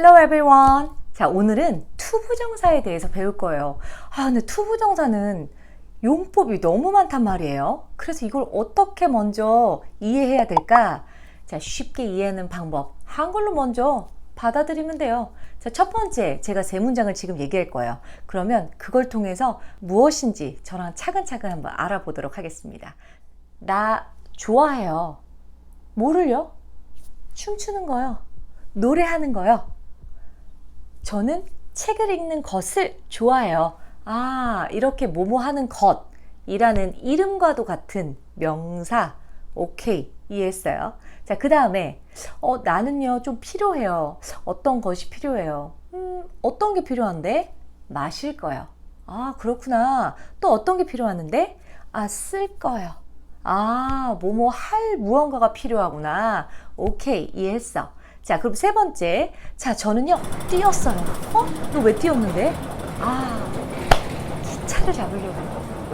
Hello everyone. 자, 오늘은 투부정사에 대해서 배울 거예요. 아, 근데 투부정사는 용법이 너무 많단 말이에요. 그래서 이걸 어떻게 먼저 이해해야 될까? 자, 쉽게 이해하는 방법. 한글로 먼저 받아들이면 돼요. 자, 첫 번째, 제가 세 문장을 지금 얘기할 거예요. 그러면 그걸 통해서 무엇인지 저랑 차근차근 한번 알아보도록 하겠습니다. 나 좋아해요. 뭐를요? 춤추는 거요. 노래하는 거요. 저는 책을 읽는 것을 좋아해요. 아, 이렇게 뭐뭐 하는 것이라는 이름과도 같은 명사. 오케이. 이해했어요. 자, 그 다음에, 어, 나는요, 좀 필요해요. 어떤 것이 필요해요? 음, 어떤 게 필요한데? 마실 거요. 아, 그렇구나. 또 어떤 게 필요하는데? 아, 쓸 거요. 아, 뭐뭐 할 무언가가 필요하구나. 오케이. 이해했어. 자, 그럼 세 번째. 자, 저는요, 뛰었어요. 어? 너 왜 뛰었는데? 아, 기차를 잡으려고.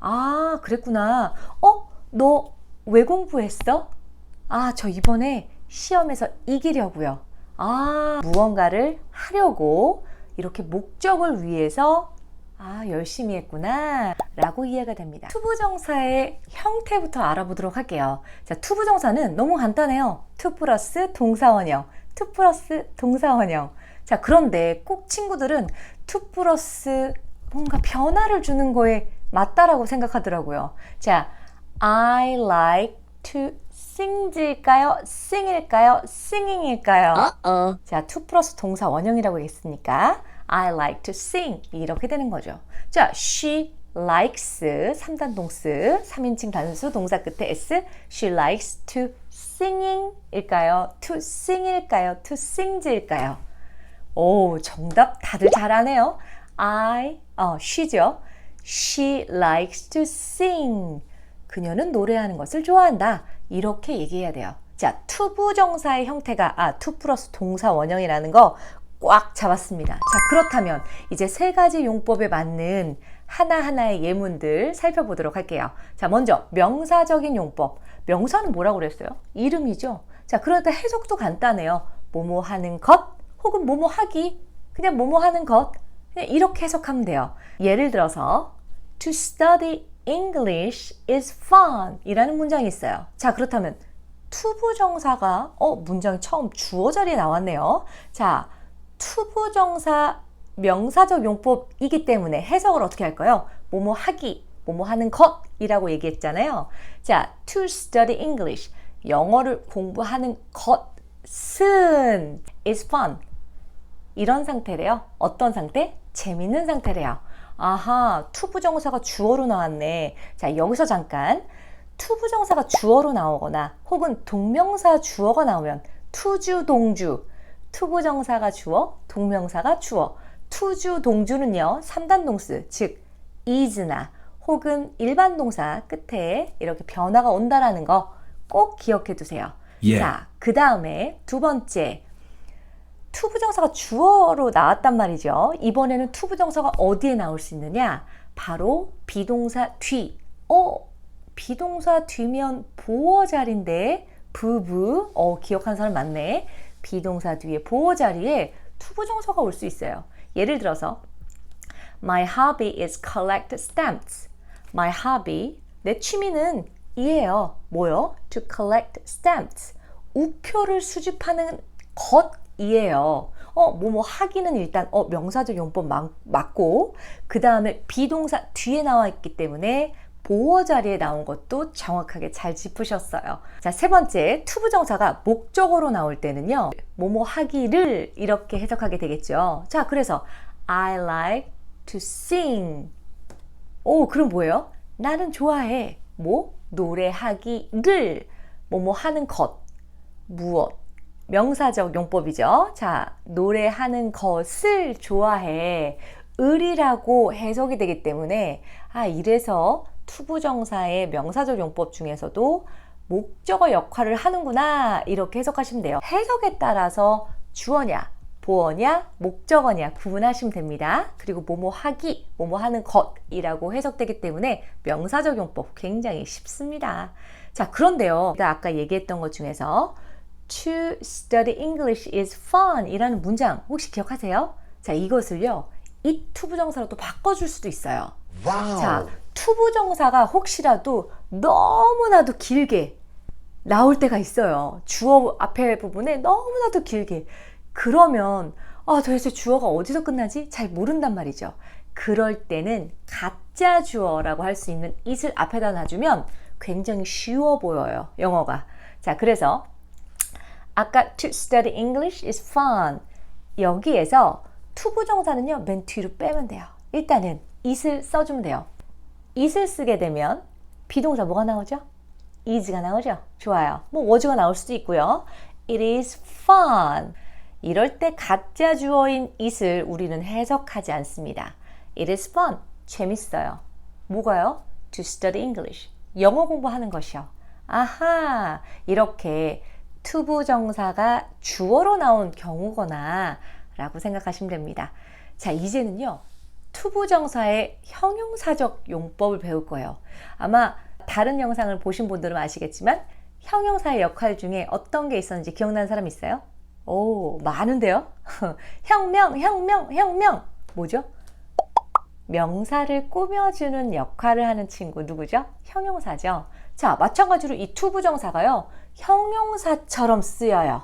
아, 그랬구나. 어? 너 왜 공부했어? 아, 저 이번에 시험에서 이기려고요. 아, 무언가를 하려고 이렇게 목적을 위해서 아, 열심히 했구나. 라고 이해가 됩니다. 투부정사의 형태부터 알아보도록 할게요. 자, 투부정사는 너무 간단해요. 투 플러스 동사원형, 투 플러스 동사원형. 자, 그런데 꼭 친구들은 투 플러스 뭔가 변화를 주는 거에 맞다라고 생각하더라고요. 자, I like to sing일까요? sing일까요? singing일까요? Uh-oh. 자, to 플러스 동사 원형이라고 했으니까 I like to sing 이렇게 되는 거죠. 자, she likes 3단 동스 3인칭 단수 동사 끝에 s she likes to singing일까요? to sing일까요? to sings일까요? 오, 정답 다들 잘하네요. I 어, she죠. She likes to sing. 그녀는 노래하는 것을 좋아한다. 이렇게 얘기해야 돼요. 자, 투부정사의 형태가 아, 투 플러스 동사 원형이라는 거 꽉 잡았습니다. 자, 그렇다면 이제 세 가지 용법에 맞는 하나하나의 예문들 살펴보도록 할게요. 자, 먼저 명사적인 용법. 명사는 뭐라고 그랬어요? 이름이죠. 자, 그러니까 해석도 간단해요. 뭐뭐 하는 것 혹은 뭐뭐 하기. 그냥 뭐뭐 하는 것. 그냥 이렇게 해석하면 돼요. 예를 들어서 To study English is fun 이라는 문장이 있어요. 자, 그렇다면 투부정사가 어, 문장이 처음 주어 자리에 나왔네요. 자, 투부정사 명사적 용법이기 때문에 해석을 어떻게 할까요? 뭐뭐 하기, 뭐뭐 하는 것이라고 얘기했잖아요. 자, to study English 영어를 공부하는 것은 is fun 이런 상태래요. 어떤 상태? 재밌는 상태래요. 아하, 투부정사가 주어로 나왔네. 자, 여기서 잠깐 투부정사가 주어로 나오거나 혹은 동명사 주어가 나오면 투주 동주 투부정사가 주어, 동명사가 주어. 투주 동주는요, 3단 동스, 즉 is나 혹은 일반 동사 끝에 이렇게 변화가 온다라는 거 꼭 기억해 두세요. 예. 자, 그 다음에 두 번째. 투부정사가 주어로 나왔단 말이죠. 이번에는 투부정사가 어디에 나올 수 있느냐? 바로 비동사 뒤. 어, 비동사 뒤면 보어 자리인데 부부. 어, 기억한 사람 많네. 비동사 뒤에 보어 자리에 투부정사가 올 수 있어요. 예를 들어서 My hobby is collect stamps. My hobby, 내 취미는 이에요. 뭐요? To collect stamps. 우표를 수집하는 것이에요. 어, 뭐, 뭐, 하기는 일단, 어, 명사적 용법 맞, 맞고, 그 다음에 비동사 뒤에 나와 있기 때문에 보어 자리에 나온 것도 정확하게 잘 짚으셨어요. 자, 세 번째, 투부정사가 목적어로 나올 때는요, 뭐뭐 하기를 이렇게 해석하게 되겠죠. 자, 그래서, I like to sing. 오, 그럼 뭐예요? 나는 좋아해. 뭐? 노래하기를. 뭐뭐 하는 것. 무엇. 명사적 용법이죠. 자, 노래하는 것을 좋아해. 을이라고 해석이 되기 때문에, 아, 이래서 투부정사의 명사적 용법 중에서도 목적어 역할을 하는구나. 이렇게 해석하시면 돼요. 해석에 따라서 주어냐, 보어냐, 목적어냐 구분하시면 됩니다. 그리고 뭐뭐 하기, 뭐뭐 하는 것이라고 해석되기 때문에 명사적 용법 굉장히 쉽습니다. 자, 그런데요. 아까 얘기했던 것 중에서 To study English is fun 이라는 문장 혹시 기억하세요? 자, 이것을요. 이 투부정사로 또 바꿔줄 수도 있어요. Wow. 자, 투부정사가 혹시라도 너무나도 길게 나올 때가 있어요. 주어 앞에 부분에 너무나도 길게. 그러면, 아, 도대체 주어가 어디서 끝나지? 잘 모른단 말이죠. 그럴 때는 가짜 주어라고 할 수 있는 it을 앞에다 놔주면 굉장히 쉬워 보여요. 영어가. 자, 그래서 아까 to study English is fun. 여기에서 투부정사는요, 맨 뒤로 빼면 돼요. 일단은 it을 써주면 돼요. it을 쓰게 되면 비동사 뭐가 나오죠? is가 나오죠? 좋아요. 뭐 was가 나올 수도 있고요. It is fun. 이럴 때 가짜 주어인 it을 우리는 해석하지 않습니다. It is fun. 재밌어요. 뭐가요? To study English. 영어 공부하는 것이요. 아하. 이렇게 투부 정사가 주어로 나온 경우거나 라고 생각하시면 됩니다. 자, 이제는요. 투부정사의 형용사적 용법을 배울 거예요. 아마 다른 영상을 보신 분들은 아시겠지만 형용사의 역할 중에 어떤 게 있었는지 기억나는 사람 있어요? 오, 많은데요? 혁명, 혁명, 혁명! 뭐죠? 명사를 꾸며주는 역할을 하는 친구 누구죠? 형용사죠. 자, 마찬가지로 이 투부정사가요. 형용사처럼 쓰여요.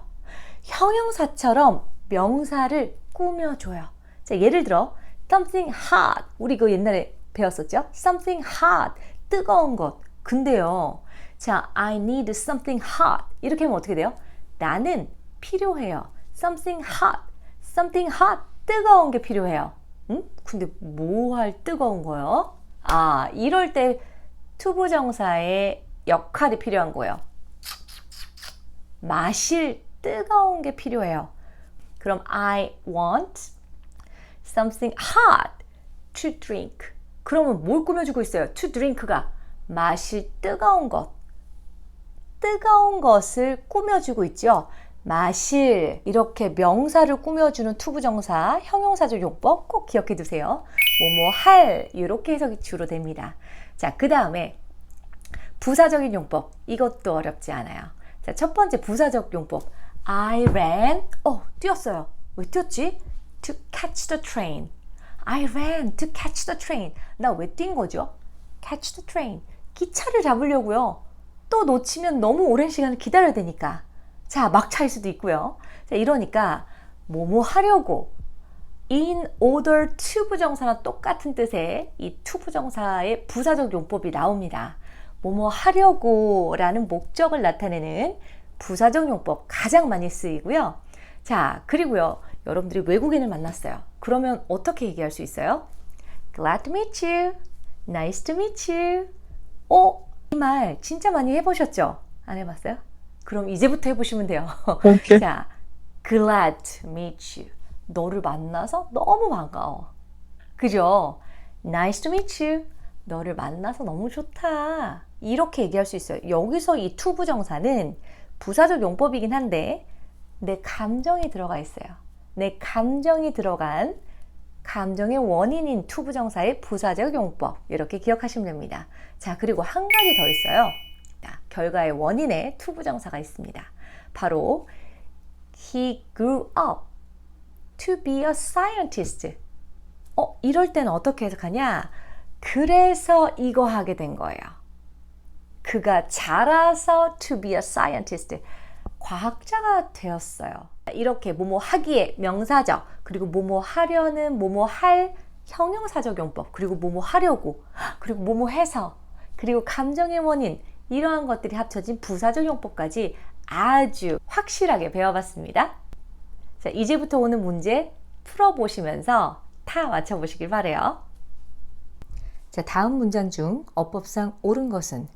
형용사처럼 명사를 꾸며줘요. 자, 예를 들어 something hot. 우리 그 옛날에 배웠었죠? something hot. 뜨거운 것. 근데요. 자, I need something hot. 이렇게 하면 어떻게 돼요? 나는 필요해요. something hot. something hot. 뜨거운 게 필요해요. 응? 근데 뭐 할 뜨거운 거요? 아, 이럴 때 투부정사의 역할이 필요한 거예요. 마실 뜨거운 게 필요해요. 그럼 I want something hot to drink. 그러면 뭘 꾸며주고 있어요? to drink가 마실 뜨거운 것. 뜨거운 것을 꾸며주고 있죠. 마실 이렇게 명사를 꾸며주는 투부정사 형용사적 용법 꼭 기억해 두세요. 뭐뭐 할 이렇게 해석이 주로 됩니다. 자, 그 다음에 부사적인 용법 이것도 어렵지 않아요. 자, 첫 번째 부사적 용법 I ran 어 뛰었어요. 왜 뛰었지? To catch the train. I ran to catch the train. 나 왜 뛴 거죠? Catch the train. 기차를 잡으려고요. 또 놓치면 너무 오랜 시간을 기다려야 되니까. 자, 막차일 수도 있고요. 자, 이러니까 뭐뭐 하려고 in order to 부정사랑 똑같은 뜻의 이 to 부정사의 부사적 용법이 나옵니다. 뭐뭐 하려고 라는 목적을 나타내는 부사적 용법 가장 많이 쓰이고요. 자, 그리고요. 여러분들이 외국인을 만났어요. 그러면 어떻게 얘기할 수 있어요? Glad to meet you. Nice to meet you. 어? 이말 진짜 많이 해보셨죠? 안 해봤어요? 그럼 이제부터 해보시면 돼요. Okay. 자, glad to meet you. 너를 만나서 너무 반가워. 그죠? Nice to meet you. 너를 만나서 너무 좋다. 이렇게 얘기할 수 있어요. 여기서 이 to 부정사는 부사적 용법이긴 한데 내 감정이 들어가 있어요. 내 감정이 들어간 감정의 원인인 to 부정사의 부사적 용법 이렇게 기억하시면 됩니다. 자, 그리고 한 가지 더 있어요. 자, 결과의 원인에 to 부정사가 있습니다. 바로 he grew up to be a scientist. 어, 이럴 때는 어떻게 해석하냐? 그래서 이거 하게 된 거예요. 그가 자라서 to be a scientist. 과학자가 되었어요. 이렇게 뭐뭐 하기에 명사적, 그리고 뭐뭐 하려는 뭐뭐 할 형용사적 용법, 그리고 뭐뭐 하려고, 그리고 뭐뭐 해서, 그리고 감정의 원인, 이러한 것들이 합쳐진 부사적 용법까지 아주 확실하게 배워봤습니다. 자, 이제부터 오는 문제 풀어보시면서 다 맞춰보시길 바래요. 자, 다음 문장 중 어법상 옳은 것은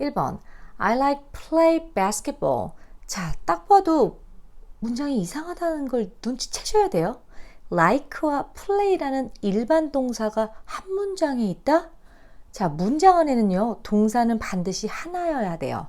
1번 I like play basketball. 자, 딱 봐도 문장이 이상하다는 걸 눈치채셔야 돼요. like와 play라는 일반 동사가 한 문장에 있다? 자, 문장 안에는요, 동사는 반드시 하나여야 돼요.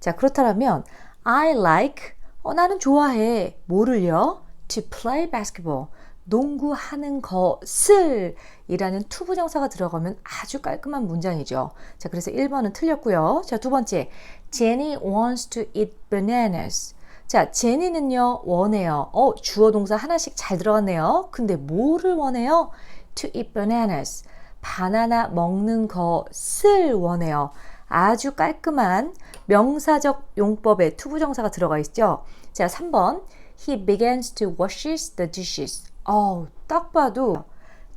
자, 그렇다면 I like, 어, 나는 좋아해. 뭐를요? To play basketball. 농구하는 것을 이라는 투부정사가 들어가면 아주 깔끔한 문장이죠. 자, 그래서 1번은 틀렸고요. 자, 두 번째. Jenny wants to eat bananas. 자, 제니는요, 원해요. 어, 주어 동사 하나씩 잘 들어갔네요. 근데 뭐를 원해요? To eat bananas. 바나나 먹는 것을 원해요. 아주 깔끔한 명사적 용법에 투부정사가 들어가 있죠. 자, 3번. He begins to wash the dishes. 어우, 딱 봐도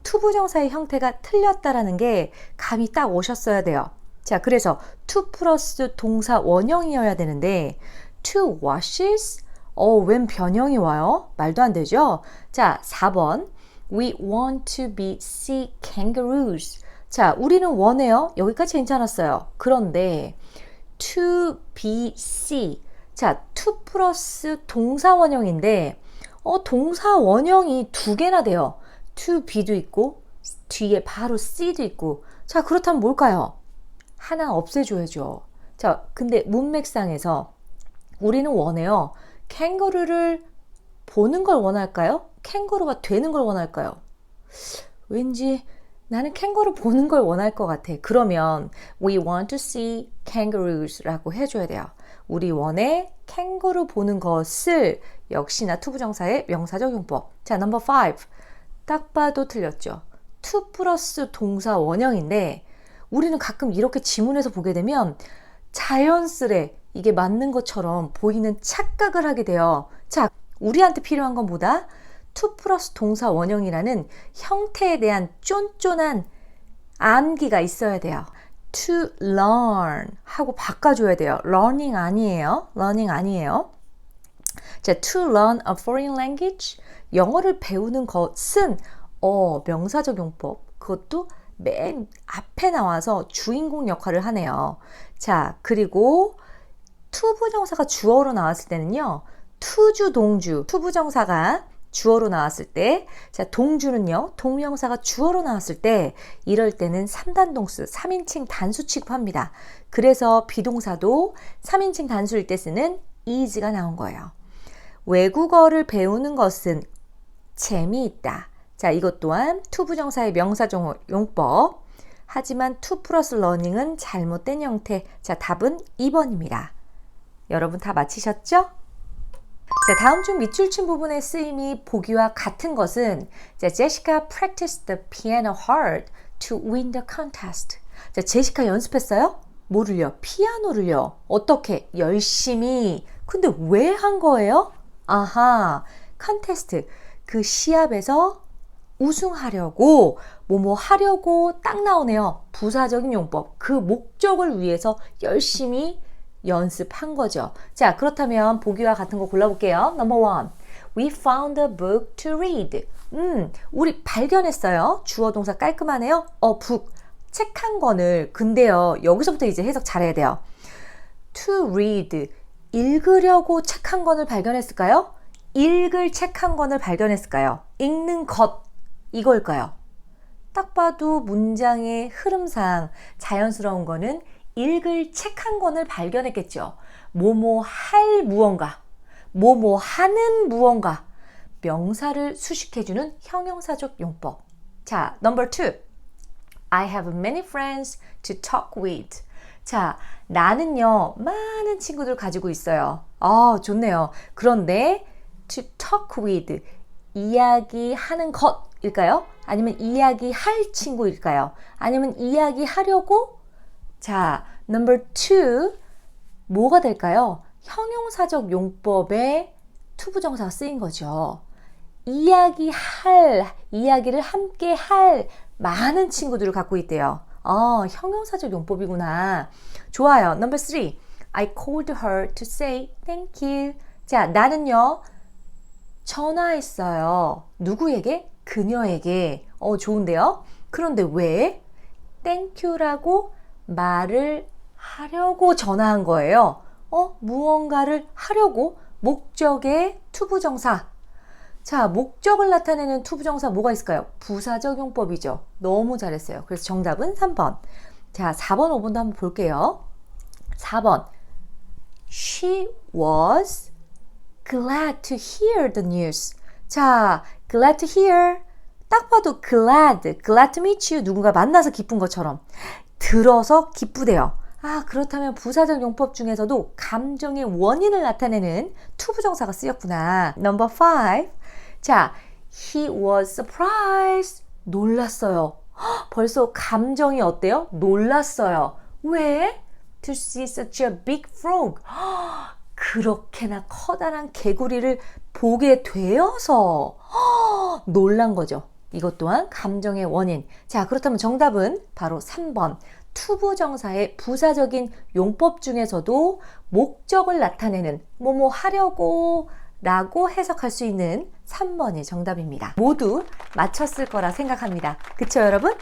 투부정사의 형태가 틀렸다라는 게 감이 딱 오셨어야 돼요. 자, 그래서 to 플러스 동사 원형이어야 되는데 to washes 어, 웬 변형이 와요? 말도 안 되죠? 자, 4번. We want to be sea kangaroos. 자, 우리는 원해요. 여기까지 괜찮았어요. 그런데 to be sea. 자, to 플러스 동사 원형인데 어, 동사 원형이 두 개나 돼요. to be도 있고 뒤에 바로 see도 있고. 자, 그렇다면 뭘까요? 하나 없애줘야죠. 자, 근데 문맥상에서 우리는 원해요. 캥거루를 보는 걸 원할까요? 캥거루가 되는 걸 원할까요? 왠지 나는 캥거루 보는 걸 원할 것 같아. 그러면 we want to see kangaroos라고 해줘야 돼요. 우리 원해 캥거루 보는 것을 역시나 투부정사의 명사적 용법. 자, 넘버 5. 딱 봐도 틀렸죠. to 플러스 동사 원형인데 우리는 가끔 이렇게 지문에서 보게 되면 자연스레 이게 맞는 것처럼 보이는 착각을 하게 돼요. 자, 우리한테 필요한 건 뭐다? to 플러스 동사 원형이라는 형태에 대한 쫀쫀한 암기가 있어야 돼요. to learn 하고 바꿔줘야 돼요. learning 아니에요. learning 아니에요. 자, to learn a foreign language 영어를 배우는 것은 어, 명사적 용법 그것도 맨 앞에 나와서 주인공 역할을 하네요. 자, 그리고 투부정사가 주어로 나왔을 때는요. 투주, 동주, 투부정사가 주어로 나왔을 때, 자, 동주는요, 동명사가 주어로 나왔을 때, 이럴 때는 3단 동수, 3인칭 단수 취급합니다. 그래서 비동사도 3인칭 단수일 때 쓰는 is가 나온 거예요. 외국어를 배우는 것은 재미있다. 자, 이것 또한 투부정사의 명사종 용법. 하지만 투 플러스 러닝은 잘못된 형태. 자, 답은 2번입니다. 여러분 다 맞히셨죠? 자, 다음 중 밑줄 친 부분의 쓰임이 보기와 같은 것은 자, 제시카 practiced the piano hard to win the contest. 자, 제시카 연습했어요? 뭐를요? 피아노를요. 어떻게? 열심히. 근데 왜 한 거예요? 아하, 컨테스트. 그 시합에서 우승하려고 뭐뭐 하려고 딱 나오네요. 부사적인 용법. 그 목적을 위해서 열심히 연습한 거죠. 자, 그렇다면 보기와 같은 거 골라볼게요. Number one. We found a book to read. 음, 우리 발견했어요. 주어 동사 깔끔하네요. 어, book. 책 한 권을. 근데요, 여기서부터 이제 해석 잘해야 돼요. To read. 읽으려고 책 한 권을 발견했을까요? 읽을 책 한 권을 발견했을까요? 읽는 것. 이걸까요? 딱 봐도 문장의 흐름상 자연스러운 거는 읽을 책 한 권을 발견했겠죠. 뭐뭐 할 무언가, 뭐뭐 하는 무언가, 명사를 수식해주는 형용사적 용법. 자, number two. I have many friends to talk with. 자, 나는요, 많은 친구들 가지고 있어요. 아, 좋네요. 그런데 to talk with, 이야기하는 것일까요? 아니면 이야기할 친구일까요? 아니면 이야기하려고 자, number two. 뭐가 될까요? 형용사적 용법에 투부정사가 쓰인 거죠. 이야기할, 이야기를 함께 할 많은 친구들을 갖고 있대요. 어, 형용사적 용법이구나. 좋아요. Number three. I called her to say thank you. 자, 나는요, 전화했어요. 누구에게? 그녀에게. 어, 좋은데요? 그런데 왜? thank you라고 말을 하려고 전화한 거예요. 어, 무언가를 하려고 목적의 투부정사. 자, 목적을 나타내는 투부정사 뭐가 있을까요? 부사적 용법이죠. 너무 잘했어요. 그래서 정답은 3번. 자, 4번, 5번도 한번 볼게요. 4번. She was glad to hear the news. 자, glad to hear. 딱 봐도 glad, glad to meet you. 누군가 만나서 기쁜 것처럼. 들어서 기쁘대요. 아, 그렇다면 부사적 용법 중에서도 감정의 원인을 나타내는 투부정사가 쓰였구나. Number five. 자, he was surprised. 놀랐어요. 헉, 벌써 감정이 어때요? 놀랐어요. 왜? To see such a big frog. 헉, 그렇게나 커다란 개구리를 보게 되어서 헉, 놀란 거죠. 이것 또한 감정의 원인. 자, 그렇다면 정답은 바로 3번. 투부정사의 부사적인 용법 중에서도 목적을 나타내는 뭐뭐 하려고 라고 해석할 수 있는 3번이 정답입니다. 모두 맞췄을 거라 생각합니다. 그쵸, 여러분?